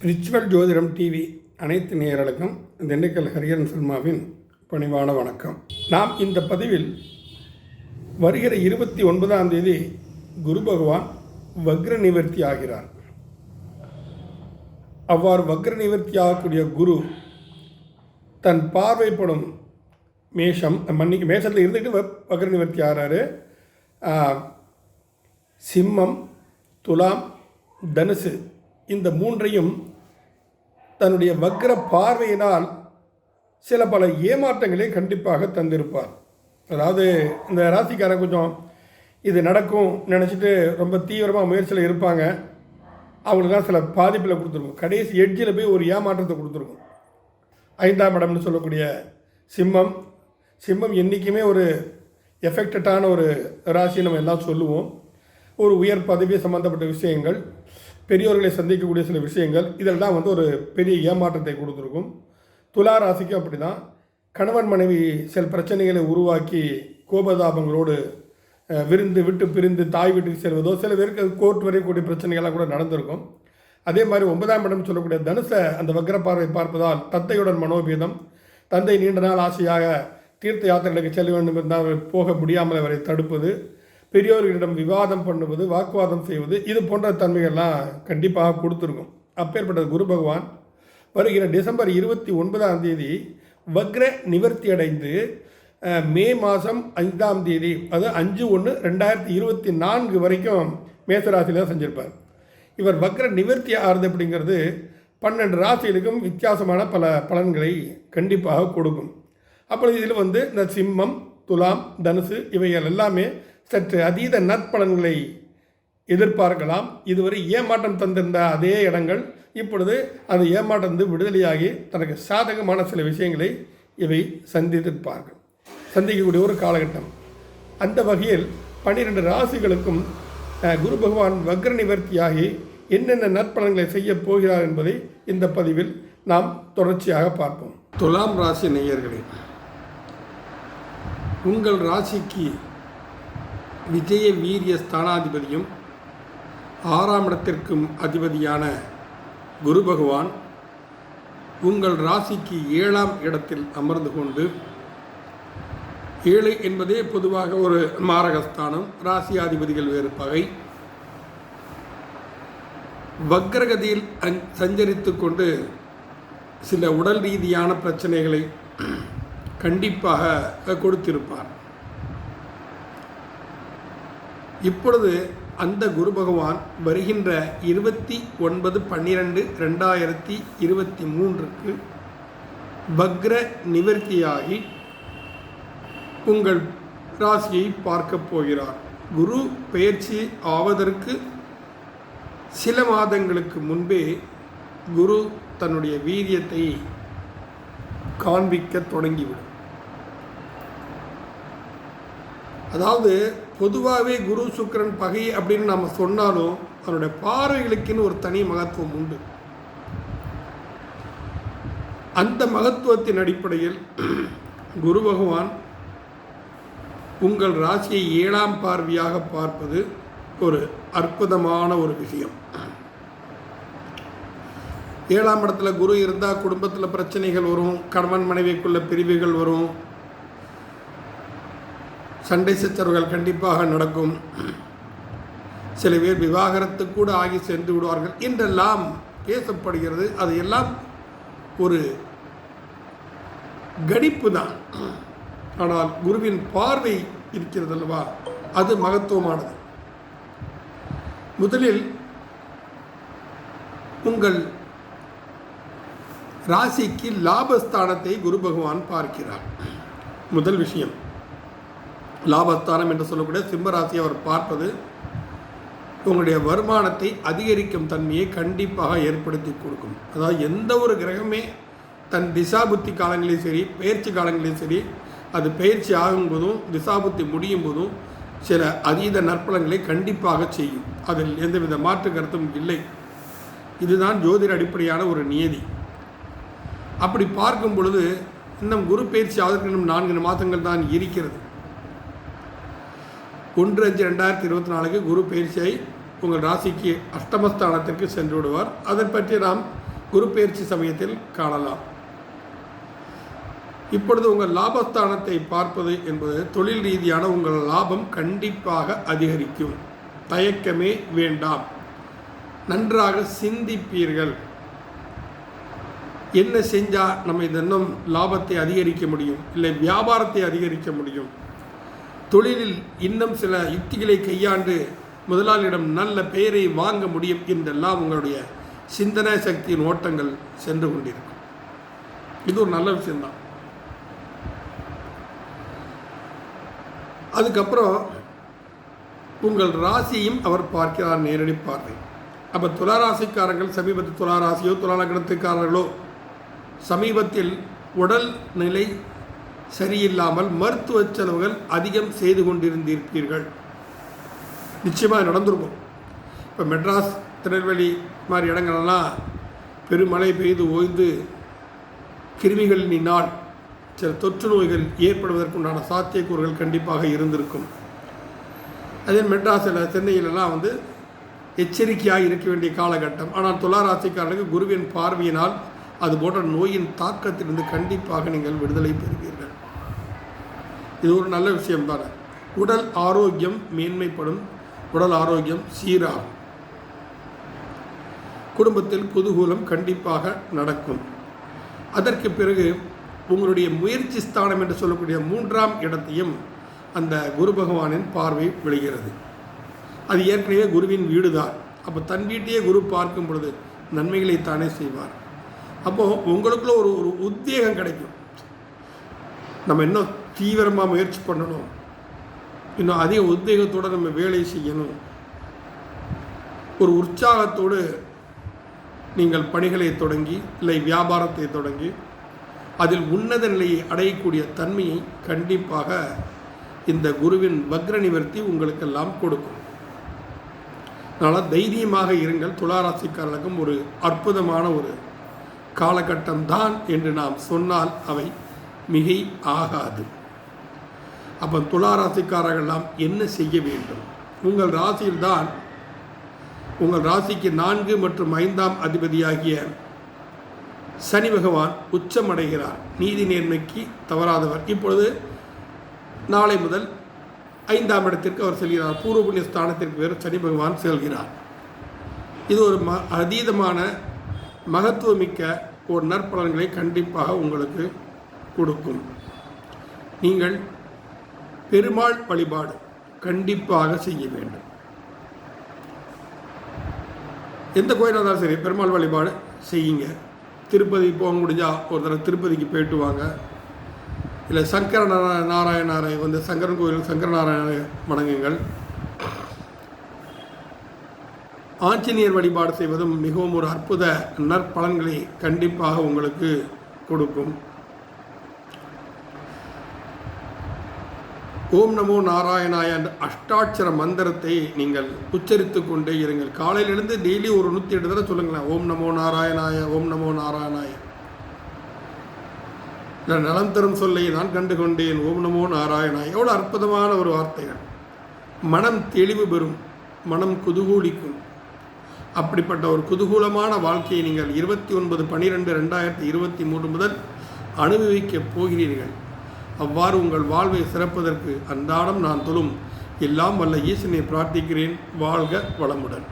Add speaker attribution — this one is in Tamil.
Speaker 1: ரிச்சுவல் ஜோதிடம் டிவி அனைத்து நேயர்களுக்கும் திண்டுக்கல் ஹரிஹரன் சர்மாவின் பணிவான வணக்கம். நாம் இந்த பதிவில் வருகிற இருபத்தி ஒன்பதாம் தேதி குரு பகவான் வக்ர நிவர்த்தி ஆகிறார். அவ்வாறு வக்ர நிவர்த்தி ஆகக்கூடிய குரு தன் பார்வைப்படும் மேஷம் மன்னிக்கு மேஷத்தில் இருந்துக்கிட்டு வ- வக்ர நிவர்த்தி ஆகிறாரு சிம்மம் துலாம் தனுசு இந்த மூன்றையும் தன்னுடைய வக்ர பார்வையினால் சில பல ஏமாற்றங்களை கண்டிப்பாக தந்திருப்பார். அதாவது இந்த ராசிக்காரன் கொஞ்சம் இது நடக்கும் நினச்சிட்டு ரொம்ப தீவிரமாக முயற்சியில் இருப்பாங்க. அவங்களுக்குலாம் சில பாதிப்பில் கொடுத்துருக்கும். கடைசி எட்ஜில் போய் ஒரு ஏமாற்றத்தை கொடுத்துருக்கும். ஐந்தாம் இடம்னு சொல்லக்கூடிய சிம்மம். சிம்மம் என்றைக்குமே ஒரு எஃபெக்டடான ஒரு ராசி நம்ம எல்லாம் சொல்லுவோம். ஒரு உயர் பதவி சம்மந்தப்பட்ட விஷயங்கள் பெரியோர்களை சந்திக்கக்கூடிய சில விஷயங்கள் இதெல்லாம் வந்து ஒரு பெரிய ஏமாற்றத்தை கொடுத்துருக்கும். துலா ராசிக்கும் அப்படி தான் கணவன் மனைவி சில பிரச்சனைகளை உருவாக்கி கோபதாபங்களோடு விருந்து விட்டு பிரிந்து தாய் வீட்டுக்கு செல்வதோ சில பேருக்கு கோர்ட் வரைக்கூடிய பிரச்சனைகள்லாம் கூட நடந்திருக்கும். அதே மாதிரி ஒன்பதாம் இடம் சொல்லக்கூடிய தனுசை அந்த வக்ர பார்வை பார்ப்பதால் தத்தையுடன் மனோபீதம் தந்தை நீண்ட நாள் ஆசையாக தீர்த்த யாத்திரைகளுக்கு செல்ல வேண்டும் என்றால் போக முடியாமல் அவரை தடுப்பது பெரியோர்களிடம் விவாதம் பண்ணுவது வாக்குவாதம் செய்வது இது போன்ற தன்மைகள்லாம் கண்டிப்பாக கொடுத்துருக்கும். அப்பேற்பட்ட குரு பகவான் வருகிற டிசம்பர் இருபத்தி ஒன்பதாம் தேதி வக்ர நிவர்த்தி அடைந்து மே மாதம் ஐந்தாம் தேதி அது அஞ்சு ஒன்று ரெண்டாயிரத்தி இருபத்தி நான்கு வரைக்கும் மேசராசியில் தான் செஞ்சுருப்பார். இவர் வக்ர நிவர்த்தி ஆறுது அப்படிங்கிறது பன்னெண்டு ராசிகளுக்கும் வித்தியாசமான பல பலன்களை கண்டிப்பாக கொடுக்கும். அப்பொழுது இதில் வந்து இந்த சிம்மம் துலாம் தனுசு இவைகள் எல்லாமே சற்று அதீத நற்பலன்களை எதிர்பார்க்கலாம். இதுவரை ஏமாற்றம் தந்திருந்த அதே இடங்கள் இப்பொழுது அந்த ஏமாற்றம் விடுதலையாகி தனக்கு சாதகமான சில விஷயங்களை இவை சந்தித்திருப்பார்கள். சந்திக்கக்கூடிய ஒரு காலகட்டம். அந்த வகையில் பன்னிரெண்டு ராசிகளுக்கும் குரு பகவான் வக்ர நிவர்த்தியாகி என்னென்ன நற்பலன்களை செய்ய போகிறார் என்பதை இந்த பதிவில் நாம் தொடர்ச்சியாக பார்ப்போம். துலாம் ராசி நேயர்களே உங்கள் ராசிக்கு விஜய வீரிய ஸ்தானாதிபதியும் ஆறாம் இடத்திற்கும் அதிபதியான குரு பகவான் உங்கள் ராசிக்கு ஏழாம் இடத்தில் அமர்ந்து கொண்டு ஏழு என்பதே பொதுவாக ஒரு மாரகஸ்தானம். ராசியாதிபதிகள் வேறு பகை. வக்ரகதியில் சஞ்சரித்து கொண்டு சில உடல் ரீதியான பிரச்சனைகளை கண்டிப்பாக கொடுத்திருப்பார். இப்பொழுது அந்த குரு பகவான் வருகின்ற இருபத்தி ஒன்பது பன்னிரெண்டு ரெண்டாயிரத்தி இருபத்தி மூன்றுக்கு பக்ர நிவர்த்தியாகி உங்கள் ராசியை பார்க்கப் போகிறார். குரு பெயர்ச்சி ஆவதற்கு சில மாதங்களுக்கு முன்பே குரு தன்னுடைய வீரியத்தை காண்பிக்க தொடங்கிவிடும். அதாவது பொதுவாகவே குரு சுக்கிரன் பகை அப்படின்னு நம்ம சொன்னாலும் அவனுடைய பார்வைகளுக்குன்னு ஒரு தனி மகத்துவம் உண்டு. அந்த மகத்துவத்தின் அடிப்படையில் குரு பகவான் உங்கள் ராசியை ஏழாம் பார்வையாக பார்ப்பது ஒரு அற்புதமான ஒரு விஷயம். ஏழாம் இடத்துல குரு இருந்தால் குடும்பத்தில் பிரச்சனைகள் வரும் கணவன் மனைவிக்குள்ள பிரிவுகள் வரும் சண்டை சச்சரவுகள் கண்டிப்பாக நடக்கும். சில பேர் விவாகரத்து கூட ஆகி சென்று விடுவார்கள். என்றெல்லாம் பேசப்படுகிறது. அது எல்லாம் ஒரு கணிப்பு தான். ஆனால் குருவின் பார்வை இருக்கிறது அல்லவா? அது மகத்துவமானது. முதலில் உங்கள் ராசிக்கு லாபஸ்தானத்தை குரு பகவான் பார்க்கிறார். முதல் விஷயம். லாபஸ்தானம் என்று சொல்லக்கூடிய சிம்மராசியை அவர் பார்ப்பது உங்களுடைய வருமானத்தை அதிகரிக்கும் தன்மையை கண்டிப்பாக ஏற்படுத்தி கொடுக்கும். அதாவது எந்த ஒரு கிரகமே தன் திசாபுத்தி காலங்களிலும் சரி பயிற்சி காலங்களிலும் சரி அது பயிற்சி ஆகும்போதும் திசாபுத்தி முடியும் போதும் சில அதீத நற்பலங்களை கண்டிப்பாக செய்யும். அதில் எந்தவித மாற்று கருத்தும் இல்லை. இதுதான் ஜோதிட அடிப்படையான ஒரு நியதி. அப்படி பார்க்கும் பொழுது இன்னும் குரு பயிற்சி ஆவதற்கு இன்னும் நான்கு மாதங்கள் தான் இருக்கிறது. ஒன்று அஞ்சு ரெண்டாயிரத்தி இருபத்தி நாலுக்கு குரு பயிற்சியை உங்கள் ராசிக்கு அஷ்டமஸ்தானத்திற்கு சென்று விடுவார். அதை பற்றி நாம் குரு பயிற்சி சமயத்தில் காணலாம். இப்பொழுது உங்கள் லாபஸ்தானத்தை பார்ப்பது என்பது தொழில் ரீதியான உங்கள் லாபம் கண்டிப்பாக அதிகரிக்கும். தயக்கமே வேண்டாம். நன்றாக சிந்திப்பீர்கள். என்ன செஞ்சால் நம்ம இதென்னும் லாபத்தை அதிகரிக்க முடியும்? இல்லை வியாபாரத்தை அதிகரிக்க முடியும்? தொழிலில் இன்னும் சில யுக்திகளை கையாண்டு முதலாளியிடம் நல்ல பெயரை வாங்க முடியும் என்றெல்லாம் உங்களுடைய சிந்தனை சக்தியின் ஓட்டங்கள் சென்று கொண்டிருக்கும். இது ஒரு நல்ல விஷயம்தான். அதுக்கப்புறம் உங்கள் ராசியையும் அவர் பார்க்கிறார் நேரடி பார்வை. அப்போ துளாராசிக்காரர்கள் சமீபத்தில் துளாராசியோ துளாலக்கணத்துக்காரர்களோ சமீபத்தில் உடல் நிலை சரியில்லாமல் மருத்துவ செலவுகள் அதிகம் செய்து கொண்டிருந்திருப்பீர்கள் நிச்சயமாக நடந்திருக்கும். இப்போ மெட்ராஸ் திருநெல்வேலி மாதிரி இடங்கள்லாம் பெருமழை பெய்து ஓய்ந்து கிருமிகளினால் சில தொற்று நோய்கள் ஏற்படுவதற்குண்டான சாத்தியக்கூறுகள் கண்டிப்பாக இருந்திருக்கும். அதே மெட்ராஸில் சென்னையிலலாம் வந்து எச்சரிக்கையாக இருக்க வேண்டிய காலகட்டம். ஆனால் துளாராசிக்காரனுக்கு குருவின் பார்வையினால் அது போன்ற நோயின் தாக்கத்திலிருந்து கண்டிப்பாக நீங்கள் விடுதலை பெறுவீர்கள். இது ஒரு நல்ல விஷயம் தானே உடல் ஆரோக்கியம் மேன்மைப்படும். உடல் ஆரோக்கியம் சீராகும். குடும்பத்தில் குதூகூலம் கண்டிப்பாக நடக்கும். அதற்கு பிறகு உங்களுடைய முயற்சி ஸ்தானம் என்று சொல்லக்கூடிய மூன்றாம் இடத்தையும் அந்த குரு பகவானின் பார்வை விழுகிறது. அது ஏற்கனவே குருவின் வீடுதான். அப்போ தன் வீட்டையே குரு பார்க்கும் பொழுது நன்மைகளை தானே செய்வார். அப்போது உங்களுக்குள்ள ஒரு ஒரு உத்வேகம் கிடைக்கும். நம்ம இன்னும் தீவிரமாக முயற்சி பண்ணணும்? இன்னும் அதிக உத்வேகத்தோடு நம்ம வேலை செய்யணும். ஒரு உற்சாகத்தோடு நீங்கள் பணிகளை தொடங்கி இல்லை வியாபாரத்தை தொடங்கி அதில் உன்னத நிலையை அடையக்கூடிய தன்மையை கண்டிப்பாக இந்த குருவின் வக்ர நிவர்த்தி உங்களுக்கெல்லாம் கொடுக்கும். அதனால் தைரியமாக இருங்கள். துளாராசிக்காரர்களுக்கும் ஒரு அற்புதமான ஒரு காலகட்டம் தான் என்று நாம் சொன்னால் அவை மிகை ஆகாது. அப்போ துலா ராசிக்காரர்கள்லாம் என்ன செய்ய வேண்டும்? உங்கள் ராசியில்தான் உங்கள் ராசிக்கு நான்கு மற்றும் ஐந்தாம் அதிபதியாகிய சனி பகவான் உச்சமடைகிறார். நீதி நேர்மைக்கு தவறாதவர். இப்பொழுது நாளை முதல் ஐந்தாம் இடத்திற்கு அவர் செல்கிறார். பூர்வ புண்ணிய ஸ்தானத்திற்கு வேறு சனி பகவான் செல்கிறார். இது ஒரு ம அதீதமான மகத்துவமிக்க ஒரு நற்பலன்களை கண்டிப்பாக உங்களுக்கு கொடுக்கும். நீங்கள் பெருமாள் வழிபாடு கண்டிப்பாக செய்ய வேண்டும். எந்த கோயிலாக இருந்தாலும் சரி பெருமாள் வழிபாடு செய்யுங்க. திருப்பதி போக முடிஞ்சால் ஒரு தடவை திருப்பதிக்கு போயிட்டு வாங்க. இல்லை சங்கர நாராய நாராயணாரை வந்து சங்கரன் கோயில் சங்கர நாராயண வணங்குங்கள் ஆஞ்சநேயர் வழிபாடு செய்வதும் மிகவும் ஒரு அற்புத நற்பலன்களை கண்டிப்பாக உங்களுக்கு கொடுக்கும். ஓம் நமோ நாராயணாய என்ற அஷ்டாட்சர மந்திரத்தை நீங்கள் உச்சரித்து கொண்டே இருங்கள். காலையிலிருந்து டெய்லி ஒரு நூற்றி எட்டு தடவை சொல்லுங்களேன். ஓம் நமோ நாராயணாய ஓம் நமோ நாராயணாய. நான் நலம் தரும் சொல்லை நான் கண்டு கொண்டேன் ஓம் நமோ நாராயணாய். எவ்வளோ அற்புதமான ஒரு வார்த்தைகள். மனம் தெளிவு பெறும். மனம் குதூகூலிக்கும். அப்படிப்பட்ட ஒரு குதூகூலமான வாழ்க்கையை நீங்கள் இருபத்தி ஒன்பது பன்னிரெண்டு ரெண்டாயிரத்தி இருபத்தி மூன்று முதல் அனுபவிக்கப் போகிறீர்கள். அவ்வாறு உங்கள் வாழ்வை சிறப்பதற்கு அன்றாடம் நான் தொழும் எல்லாம் வல்ல ஈசனை பிரார்த்திக்கிறேன். வாழ்க வளமுடன்.